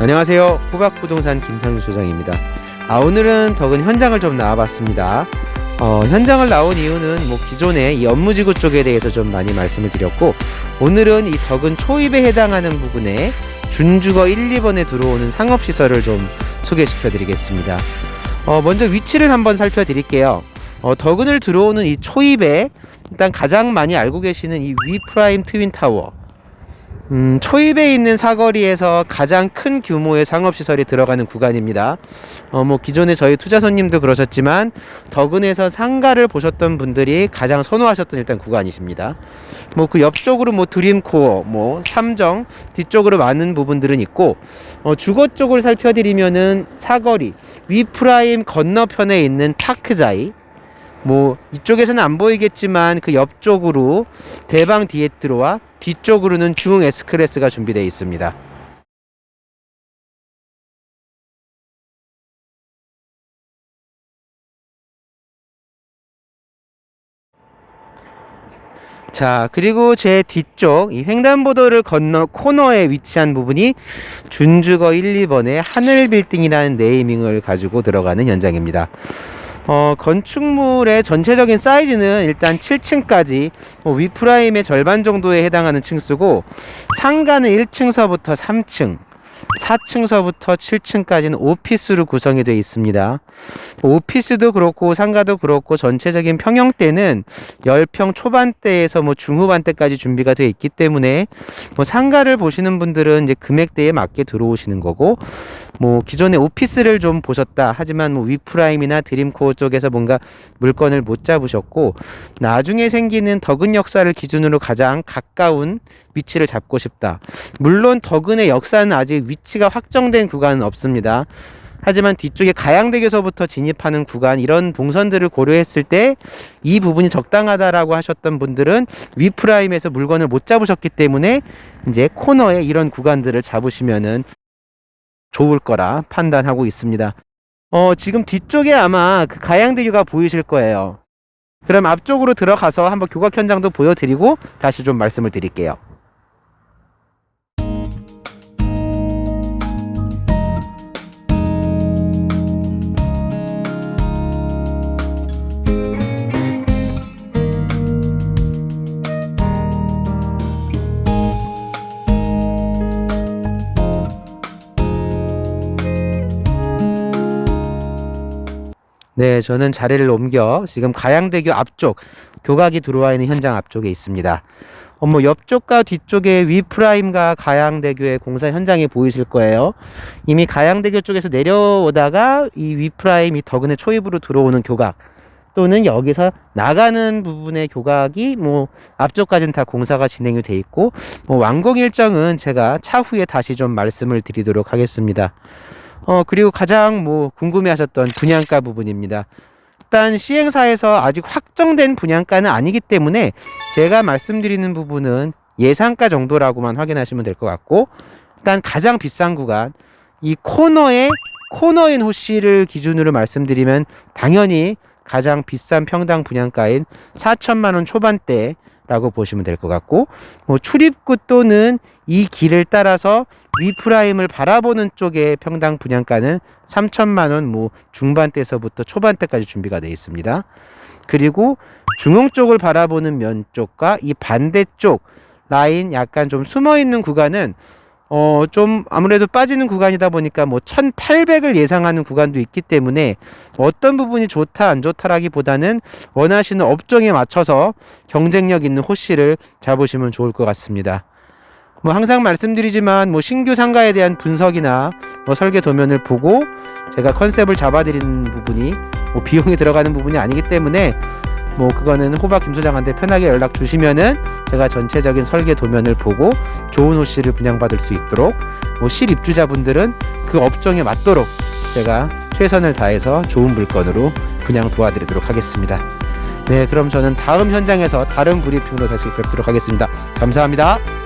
안녕하세요. 호박부동산 김상규 소장입니다. 아, 오늘은 덕은 현장을 좀 나와봤습니다. 어, 현장을 나온 이유는 뭐 기존에 이 업무지구 쪽에 대해서 좀 많이 말씀을 드렸고, 오늘은 이 덕은 초입에 해당하는 부분에 준주거 1, 2번에 들어오는 상업시설을 좀 소개시켜 드리겠습니다. 어, 먼저 위치를 한번 살펴드릴게요. 어, 덕은을 들어오는 이 초입에 일단 가장 많이 알고 계시는 이 위프라임 트윈타워. 음, 초입에 있는 사거리에서 가장 큰 규모의 상업시설이 들어가는 구간입니다. 어, 뭐, 기존에 저희 투자 손님도 그러셨지만, 덕은에서 상가를 보셨던 분들이 가장 선호하셨던 일단 구간이십니다. 뭐, 그 옆쪽으로 뭐, 드림코어, 뭐, 삼정, 뒤쪽으로 많은 부분들은 있고, 어, 주거 쪽을 살펴드리면은 사거리, 위프라임 건너편에 있는 파크자이, 뭐 이쪽에서는 안 보이겠지만 그 옆쪽으로 대방 디에트로와 뒤쪽으로는 중 S클래스가 준비되어 있습니다. 자, 그리고 제 뒤쪽 이 횡단보도를 건너 코너에 위치한 부분이 준주거 1, 2번의 하늘 빌딩이라는 네이밍을 가지고 들어가는 현장입니다. 어, 건축물의 전체적인 사이즈는 일단 7층까지 뭐 위프라임의 절반 정도에 해당하는 층수고 상가는 1층서부터 3층 4층서부터 7층까지는 오피스로 구성이 되어 있습니다. 뭐 오피스도 그렇고 상가도 그렇고 전체적인 평형대는 10평 초반대에서 뭐 중후반대까지 준비가 되어 있기 때문에 뭐 상가를 보시는 분들은 이제 금액대에 맞게 들어오시는 거고 뭐 기존에 오피스를 좀 보셨다 하지만 뭐 위프라임이나 드림코어 쪽에서 뭔가 물건을 못 잡으셨고 나중에 생기는 덕은 역사를 기준으로 가장 가까운 위치를 잡고 싶다. 물론 덕은의 역사는 아직 위치가 확정된 구간은 없습니다. 하지만 뒤쪽에 가양대교서부터 진입하는 구간 이런 동선들을 고려했을 때 이 부분이 적당하다라고 하셨던 분들은 위 프라임에서 물건을 못 잡으셨기 때문에 이제 코너에 이런 구간들을 잡으시면은 좋을 거라 판단하고 있습니다. 어, 지금 뒤쪽에 아마 그 가양대교가 보이실 거예요. 그럼 앞쪽으로 들어가서 한번 교각 현장도 보여드리고 다시 좀 말씀을 드릴게요. 네, 저는 자리를 옮겨 지금 가양대교 앞쪽 교각이 들어와 있는 현장 앞쪽에 있습니다. 어, 뭐 옆쪽과 뒤쪽에 위프라임과 가양대교의 공사 현장이 보이실 거예요. 이미 가양대교 쪽에서 내려오다가 이 위프라임 이 덕은의 초입으로 들어오는 교각 또는 여기서 나가는 부분의 교각이 뭐 앞쪽까지는 다 공사가 진행이 돼 있고 뭐 완공 일정은 제가 차후에 다시 좀 말씀을 드리도록 하겠습니다. 어, 그리고 가장 뭐 궁금해하셨던 분양가 부분입니다. 일단 시행사에서 아직 확정된 분양가는 아니기 때문에 제가 말씀드리는 부분은 예상가 정도라고만 확인하시면 될 것 같고 일단 가장 비싼 구간 이 코너에 코너인 호씨를 기준으로 말씀드리면 당연히 가장 비싼 평당 분양가인 4천만 원 초반대라고 보시면 될 것 같고 뭐 출입구 또는 이 길을 따라서 위프라임을 바라보는 쪽의 평당 분양가는 3천만 원 뭐 중반대에서부터 초반대까지 준비가 되어 있습니다. 그리고 중흥 쪽을 바라보는 면 쪽과 이 반대쪽 라인 약간 좀 숨어 있는 구간은 어, 좀 아무래도 빠지는 구간이다 보니까 뭐 1800을 예상하는 구간도 있기 때문에 어떤 부분이 좋다 안 좋다라기보다는 원하시는 업종에 맞춰서 경쟁력 있는 호씨를 잡으시면 좋을 것 같습니다. 뭐 항상 말씀드리지만 뭐 신규 상가에 대한 분석이나 뭐 설계 도면을 보고 제가 컨셉을 잡아드리는 부분이 뭐 비용이 들어가는 부분이 아니기 때문에 뭐 그거는 호박 김 소장한테 편하게 연락 주시면은 제가 전체적인 설계 도면을 보고 좋은 호씨를 분양받을 수 있도록 뭐 실입주자분들은 그 업종에 맞도록 제가 최선을 다해서 좋은 물건으로 분양 도와드리도록 하겠습니다. 네, 그럼 저는 다음 현장에서 다른 브리핑으로 다시 뵙도록 하겠습니다. 감사합니다.